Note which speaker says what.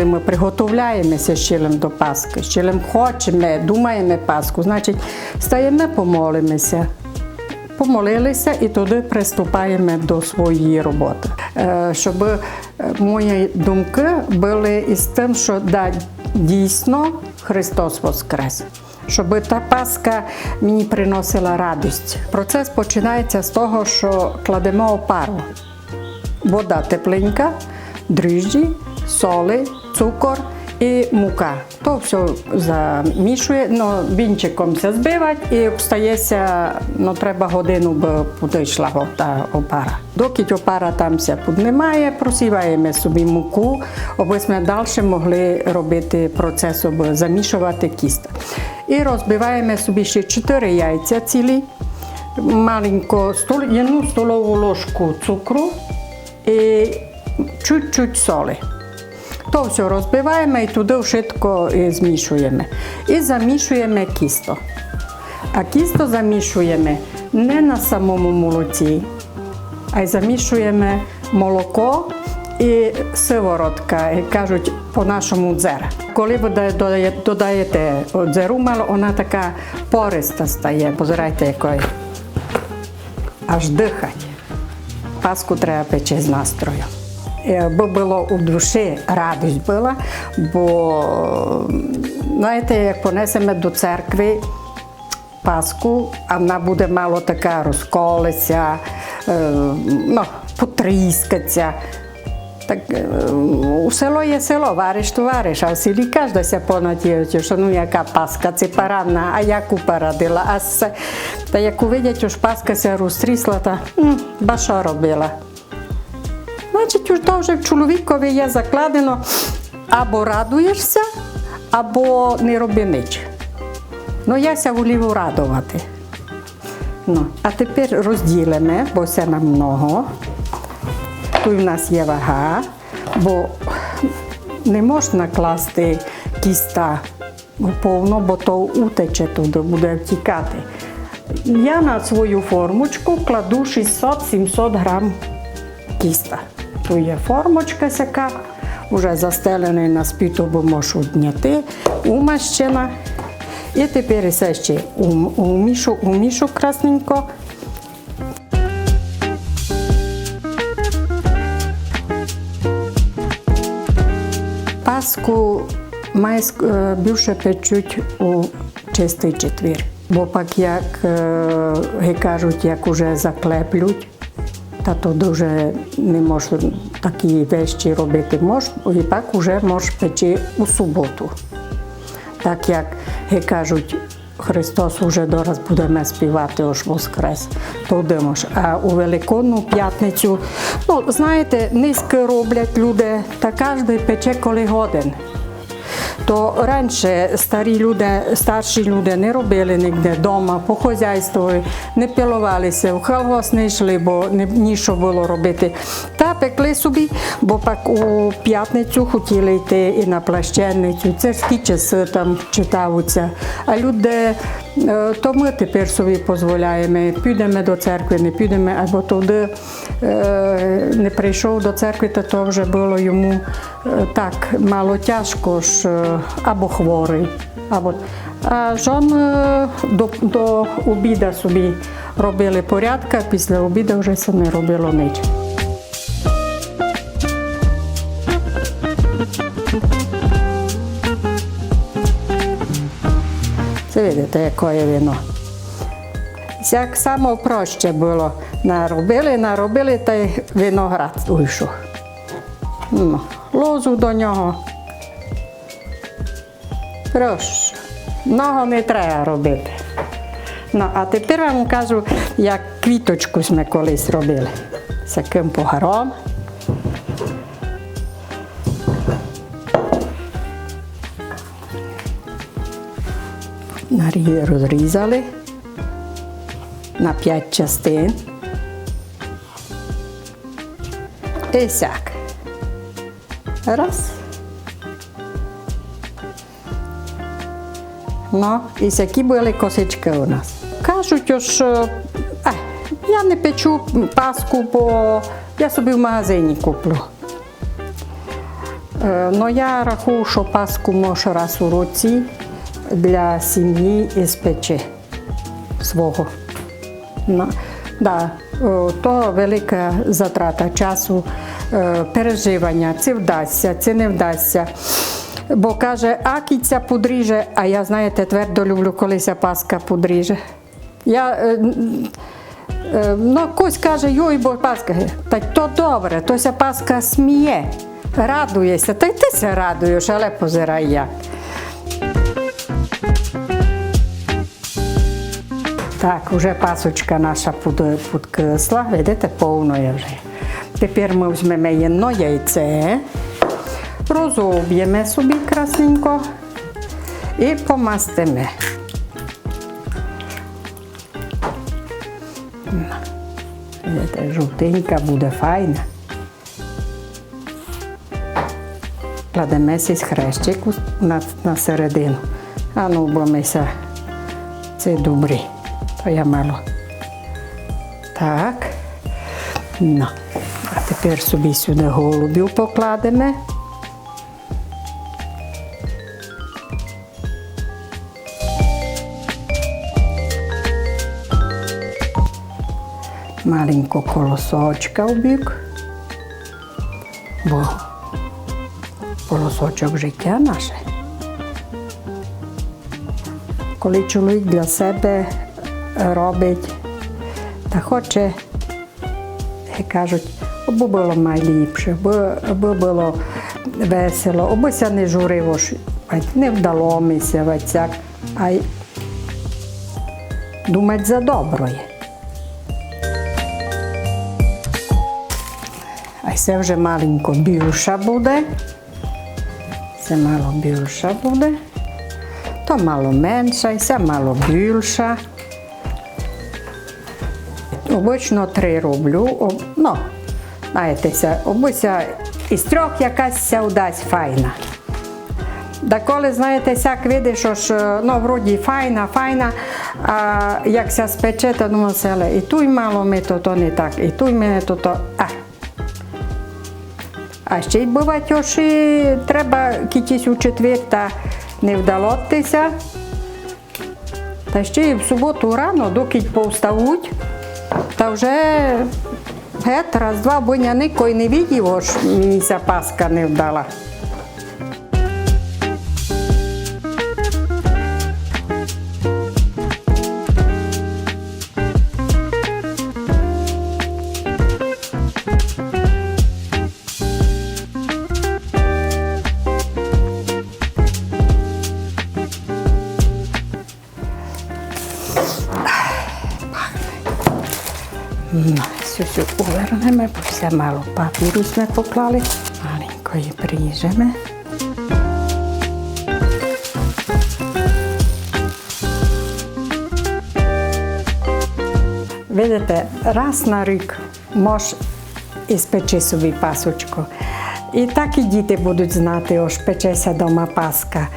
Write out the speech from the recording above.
Speaker 1: коли ми приготовляємося щелем до Пасхи, щелем хочемо, думаємо Пасху, значить стаємо, помолимося. Помолилися і туди приступаємо до своєї роботи. Е, Щоб е, мої думки були із тим, що да, дійсно Христос Воскрес. Щоб та Пасха мені приносила радість. Процес починається з того, що кладемо опару. Вода тепленька, дріжджі, соли, цукор і мука. То все замішує, ну, вінчиком все збивать і встається, ну, треба годину, бо підійшла та опара. Доки опара там ся піднімає, просіваємо собі муку, аби ми далі могли робити процес, щоб замішувати кіст. І розбиваємо собі ще 4 яйця цілі, маленьку одну столову ложку цукру і чуть-чуть соли. То все розбиваємо і туди швидко змішуємо. І замішуємо кісто. А кісто замішуємо не на самому молоці, а й замішуємо молоко і сиворотка, як кажуть по-нашому дзер. Коли ви додаєте дзеру мало, вона така пориста стає. Позирайте, якої аж дихать. Паску треба печи з настрою. Е, Бо було у душі радість була, бо знаєте, як понесемо до церкви Паску, а вона буде мало така розколиться, е, ну, потріскаться. Так е, у село є село, вариш, то вариш, а в селі кожна ся понадіється, що ну яка паска, це парадна, а яку порадила. А се, та як увидять, уж паска ся розтрісла, та ба що робила. Значить, то вже в чоловікові є закладено або радуєшся, або не роби ніч. Ну, я ся волів радувати. Ну, а тепер розділимо, бо це нам много. Тут в нас є вага, бо не можна класти кіста повно, бо то утече туди, буде втікати. Я на свою формочку кладу 600-700 грам кіста. Тут є формочка сяка, вже застелений на спіту, бо можу дняти, умащена. І тепер все ще ум- умішу, умішу красненько. Паску е, більше печуть у чистий четвір. Бо пак як е, кажуть, як уже заклеплють, та то дуже не можна такі вещі робити. Мож, і пак уже можеш печи у суботу. Так як кажуть, Христос уже дораз будемо співати ось Воскрес, то йдемо. А у Великодну п'ятницю, ну знаєте, низько роблять люди, та кожен пече коли годин. То раніше старі люди, старші люди не робили ніде вдома, по хазяйству, не пілувалися, в колгосп не йшли, бо не нічого було робити. Та пекли собі, бо пак у п'ятницю хотіли йти і на плащенницю, царські часи там читаються. А люди, то ми тепер собі дозволяємо, підемо до церкви, не підемо, або туди е, не прийшов до церкви, то то вже було йому е, так мало тяжко е, або хворий. Або... А жон е, до, до обіду собі робили порядка, після обіду вже це не робило нічого. Видите, яке вино. Як само проще було. Наробили, наробили, та й виноград вийшов. Ну, лозу до нього. Проще. Много не треба робити. Ну, а тепер вам кажу, як квіточку ми колись робили. З яким погаром. Розрізали на п'ять частин. І сяк. Раз. Ну, і сякі були косички у нас. Кажуть, що е, я не печу паску, бо я собі в магазині куплю. Е, Ну, я рахую, що паску може раз у році для сім'ї і спечи свого. Да, то велика затрата часу, е, переживання, це вдасться, це не вдасться. Бо каже, а кіця подріже, а я, знаєте, твердо люблю, коли ся паска подріже. Я, е, е, ну, хтось каже, йой, бо паска. Та то добре, то ся паска сміє, радується. Та й ти радуєш, але позирай як. Так, вже пасочка наша підкисла, видите, повно є вже. Тепер ми візьмемо одно яйце, розоб'ємо собі красненько і помастимо. Видите, жовтенька буде файна. Кладемо сись хрещик на, на середину. А ну, бо ми ся це добре. То. Так. Ну. А тепер собі сюди голубів покладемо. Маленько колосочка в бік. Бо колосочок життя наше. Коли чоловік для себе робить та хоче, як кажуть, аби було найліпше, аби було весело, аби ся не журиво, не вдало мися, а й думати за доброє. А це вже маленько більша буде. Це мало більша буде. То мало менша, і це мало більша. Обично три роблю. О, Ну, знаєте, обися із трьох якась ся вдасть файна. Да коли, знаєте, сяк видиш, що ж, ну, вроді файна, файна, а як ся спече, то думаю, селе, і туй мало ми то, то не так, і туй мене то, то, а. А ще й буває, що і треба кітісь у четвер та не вдалотися. Та ще й в суботу рано, доки повставуть, та вже гет, раз-два, бо я ніколи не мені ця паска не вдала. Сюсю увернемо, бо все мало папіру ми поклали. Маленько її приріжемо. Видите, раз на рік можеш іспечи собі пасочку. І так і діти будуть знати, ось печеся дома паска.